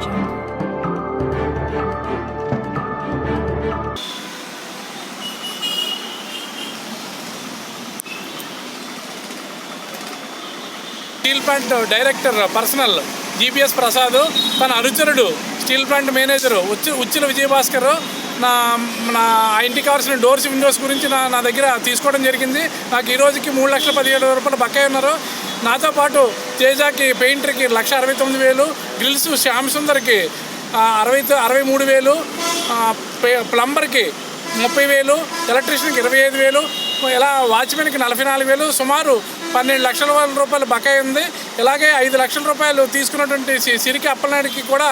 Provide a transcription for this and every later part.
jungle. Steel plant director personal GPS Prasad తన అనుచరుడు steel plant manager ఉచ్చి ఉచ్చుల విజయభాస్కర్ నా నా ఇంటికి కావాల్సిన డోర్స్ విండోస్ గురించి నా నా దగ్గర తీసుకోవడం జరిగింది నాకు ఈ రోజుకి మూడు లక్షల పదిహేడు రూపాయలు బకాయి ఉన్నారు నాతో పాటు తేజాకి పెయింటర్కి లక్ష అరవై తొమ్మిది వేలు గ్రిల్స్ శ్యామ్ సుందర్కి అరవై అరవై మూడు వేలు ప్లంబర్కి ముప్పై వేలు ఎలక్ట్రీషియన్కి ఇరవై ఐదు వేలు ఇలా వాచ్మెన్కి నలభై నాలుగు వేలు సుమారు పన్నెండు లక్షల రూపాయలు బకాయి ఉంది. ఇలాగే ఐదు లక్షల రూపాయలు తీసుకున్నటువంటి సిరికి అప్పలనాయుడికి కూడా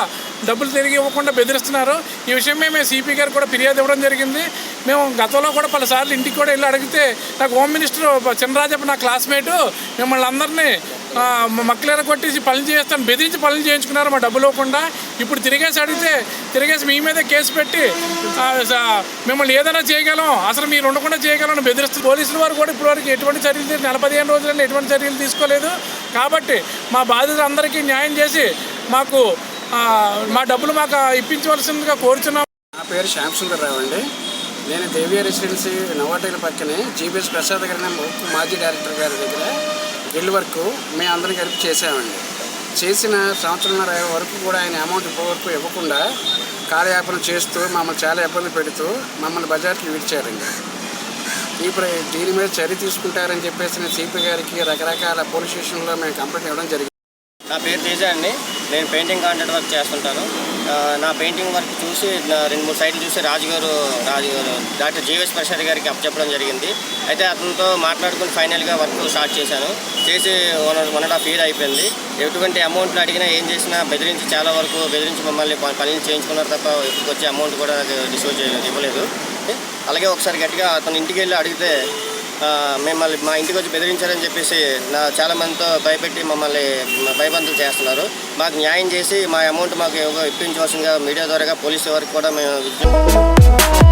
డబ్బులు తిరిగి ఇవ్వకుండా బెదిరిస్తున్నారు. ఈ విషయమే మేము సిపి గారు కూడా ఫిర్యాదు ఇవ్వడం జరిగింది. మేము గతంలో కూడా పలుసార్లు ఇంటికి కూడా వెళ్ళి అడిగితే నాకు హోమ్ మినిస్టర్ చినరాజప్ప నా క్లాస్మేటు మిమ్మల్ని అందరినీ మక్కలేర కొట్టేసి పనులు చేస్తాను బెదిరించి పనులు చేయించుకున్నారు మా డబ్బులు ఇవ్వకుండా ఇప్పుడు తిరిగేసి అడిగితే తిరిగేసి మీ మీద కేసు పెట్టి స- మిమ్మల్ని ఏదైనా చేయగలం అసలు మీరు ఉండకుండా చేయగలం బెదిరిస్తూ పోలీసుల వారు కూడా ఇప్పటివరకు ఎటువంటి చర్యలు నెల పదిహేను రోజులలో ఎటువంటి చర్యలు తీసుకోలేదు. కాబట్టి మా బాధితులందరికీ న్యాయం చేసి మాకు మా డబ్బులు మాకు ఇప్పించవలసిందిగా కోరుచున్నాం. నా పేరు శ్యామ్ సుందర్రావు అండి. నేను దేవ్య రెసిడెన్సీ నవాటేల పక్కనే జీబీఎస్ ప్రసాద్ గారి మాజీ డైరెక్టర్ గారి దగ్గర గిల్డ్ వర్క్ మేము అందరం కలిపి చేసామండి చేసిన సంవత్సరంన్నర వరకు కూడా ఆయన అమౌంట్ వరకు ఇవ్వకుండా కాలయాపన చేస్తూ మమ్మల్ని చాలా ఇబ్బంది పెడుతూ మమ్మల్ని బజార్కి విడిచారండి. ఇప్పుడు దీని మీద చర్య తీసుకుంటారని చెప్పేసి నేను సిపి గారికి రకరకాల పోలీస్ స్టేషన్లో మేము కంప్లైంట్ ఇవ్వడం జరిగింది. నా పేరు తేజ అండి. నేను పెయింటింగ్ కాంట్రాక్ట్ వర్క్ చేస్తుంటాను. నా పెయింటింగ్ వర్క్ చూసి రెండు మూడు సైట్లు చూసి రాజుగారు రాజుగారు రాజు గారు డాక్టర్ జీవస్ ప్రసాద్ గారికి అప్పచెప్పడం జరిగింది. అయితే అతనితో మాట్లాడుకుని ఫైనల్గా వర్క్ స్టార్ట్ చేశాను. చేసి one one and half year అయిపోయింది. ఎటువంటి అమౌంట్లు అడిగినా ఏం చేసినా బెదిరించి చాలా వరకు బెదిరించి మమ్మల్ని పనిని పనులు చేయించుకున్నారు తప్ప ఇప్పుడు వచ్చే అమౌంట్ కూడా నాకు డిస్పోజ్ చేయలేదు ఇవ్వలేదు. అలాగే ఒకసారి గట్టిగా అతను ఇంటికి వెళ్ళి అడిగితే మిమ్మల్ని మా ఇంటికి వచ్చి బెదిరించారని చెప్పేసి నా చాలామందితో భయపెట్టి మమ్మల్ని భయబంతులు చేస్తున్నారు. మాకు న్యాయం చేసి మా అమౌంట్ మాకు ఇప్పించవలసిందిగా మీడియా ద్వారా పోలీసు వారికి కూడా మేము